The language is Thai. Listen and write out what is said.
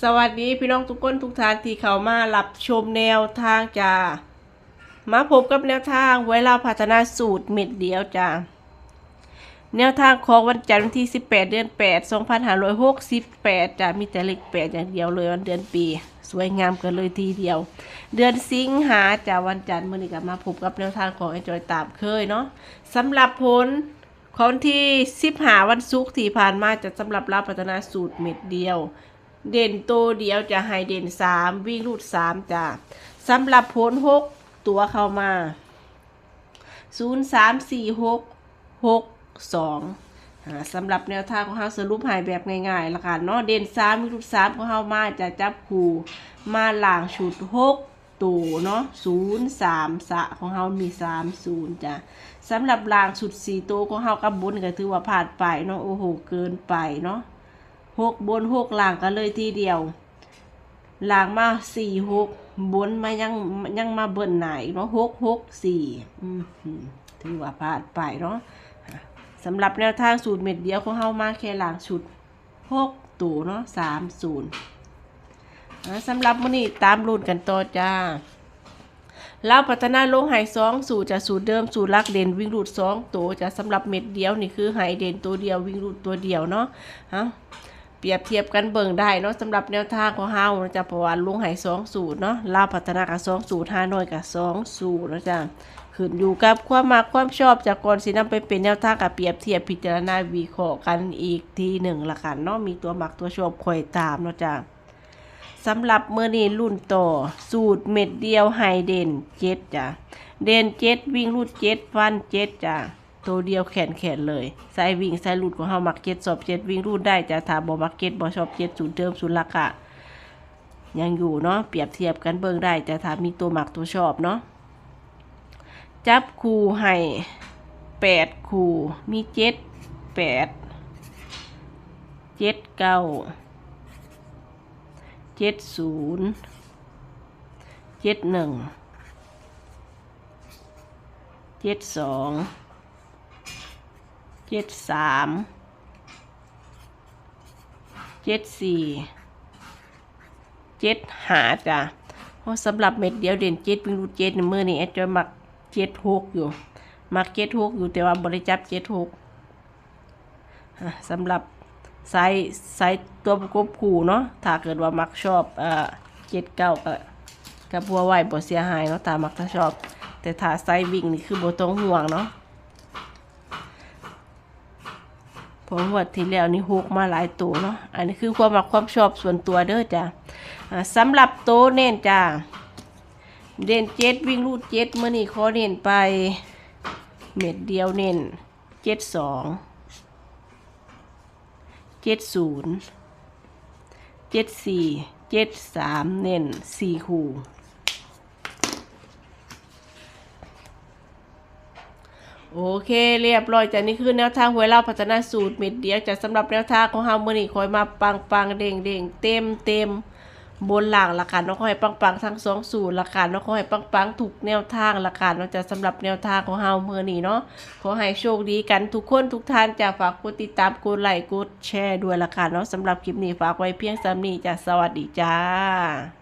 สวัสดีพี่น้องทุกคนทุกท่านที่เข้ามารับชมแนวทางจ้ามาพบกับแนวทางไว้เราพัฒนาสูตรเม็ดเดียวจ้าแนวทางของวันจันทร์วันที่ 18 เดือน 8 2568จ้ามีแต่เลข8อย่างเดียวเลยวันเดือนปี สวยงามกันเลยทีเดียว เดือนสิงหาจ้าวันจันทร์มื่อนี้ก็มาพบกับแนวทางของไอจอยตามเคยเนาะสำหรับผลของวันที่สิบหาวันศุกร์ที่ผ่านมาจะสำหรับรับพัฒนาสูตรเม็ดเดียว เด่นโตเดียวจะให้เด่นสามวิ่งรูดสามจ้ะสำหรับผลหกตัวเข้ามาศูนย์สามสี่หกหกสองสำหรับแนวทางของเราสรุปหายแบบง่ายๆละกันเนาะเด่นสามวิ่งรูดสามของเรามาจะจับคู่มาหล่างชุดหกตัวเนาะศูนย์สามสะของเรามีสามศูนย์จ้ะสำหรับรางสุดสี่ตัวของเฮากับบุญก็ถือว่าผ่านไปเนาะโอ้โหเกินไปเนาะ หกบนหกล่างกันเลยทีเดียวล่างมาสี่หกบนมายังยังมาเบิ่นไหนเนาะหกหกสี่อือถือว่าผ่านไปเนาะสำหรับแนวทางสูตรเม็ดเดียวของเฮามาแค่ล่างชุดหกตัวเนาะสามศูนย์สำหรับมื้อนี้ตามรุ่นกันต่อจ้าเราพัฒนาลงไหสองสูตรจะสูตรเดิมสูตรลักเด่นวิ่งรูดสองตัวจะสำหรับเม็ดเดียวนี่คือไหเด่นตัวเดียววิ่งรูดตัวเดียวเนาะฮะ เปรียบเทียบกันเบิ่งได้เนาะสำหรับแนวทางของเฮานะจะปราะวัติลงไหสองสูตรเนาะเราพัฒนากับสองสูตรห้าน้อยกับสองสูตรนะจ๊ะขึ้นอยู่กับความมักความชอบจากก่อนสินำไปเป็นแนวทางกับเปรียบเทียบพิจารณาวิเคราะห์กันอีกทีหนึ่งละกันเนาะมีตัวมักตัวชอบคอยตามเนาะจ้ะสำหรับเมื่อนี้รุ่นต่อ สูตรเม็ดเดียวไฮเด่นเจ็ดจ้ะเด่นเจ็ดวิ่งรูดเจ็ดฟันเจ็ดจ้ะ ตัวเดียวแขนแขนเลยสายวิ่งสายรูดของเฮามักเจ็ดสอบเจ็ดวิ่งรูดได้จ้ะถ้าบ่มักเจ็ดบ่ชอบเจ็ดศูนย์เดิมศูนย์ราคายังอยู่เนาะเปรียบเทียบกันเบิ่งได้จ้ะถ้ามีตัวหมักตัวชอบเนาะจับคู่ให้แปดคู่มีเจ็ดแปดเจ็ดเก้าเจ็ดศูนย์เจ็ดหนึ่งเจ็ดสอง เจ็ดสามเจ็ดสี่เจ็ดหาจ้ะเพราะสำหรับเม็ดเดียวเด่นเจ็ดวิ่งรูเจ็ดในมือนี่แอดจอยมักเจ็ดหกอยู่ มักเจ็ดหกอยู่แต่ว่าบริจับเจ็ดหกสำหรับไซส์ไซส์ตัวประกบคู่เนาะถ้าเกิดว่ามักชอบเอ่อเจ็ดเก้าก็กับบัวไหวบ่เสียหายเนาะถ้ามักถ้าชอบ แต่ถ้าไซส์วิ่งนี่คือบ่ต้องห่วงเนาะ เพราะงวดที่แล้วนี่ฮกมาหลายตัวเนาะ อันนี้คือความมักความชอบส่วนตัวเด้อจ้ะอ่าสำหรับโตเน้นจ้ะ เด่นเจ็ดวิ่งรูดเจ็ดเมื่อนี้ขอเน้นไป เม็ดเดียวเน้นเจ็ดสอง เจ็ดศูนย์ เจ็ดสี่ เจ็ดสามเน้นสี่คู่ โอเค เรียบร้อยจากนี้คือแนวทางหวยเราพัฒนาสูตรเม็ดเดียวจะสำหรับแนวทางของเฮามื่อนี้คอยมาปังปังเด้งเด้งเต็มเต็มบนหลังละกันเนาะขอให้ปังปังทั้งสองสูตรละกันเนาะขอให้ปังปังถูกแนวทางละกันเนาะจะสำหรับแนวทางของเฮามื่อนี้เนาะขอให้โชคดีกันทุกคนทุกท่านจะฝากกดติดตามกดไลค์กดแชร์ด้วยละค่ะเนาะสำหรับคลิปนี้ฝากไว้เพียงสำนี้จะสวัสดีจ้า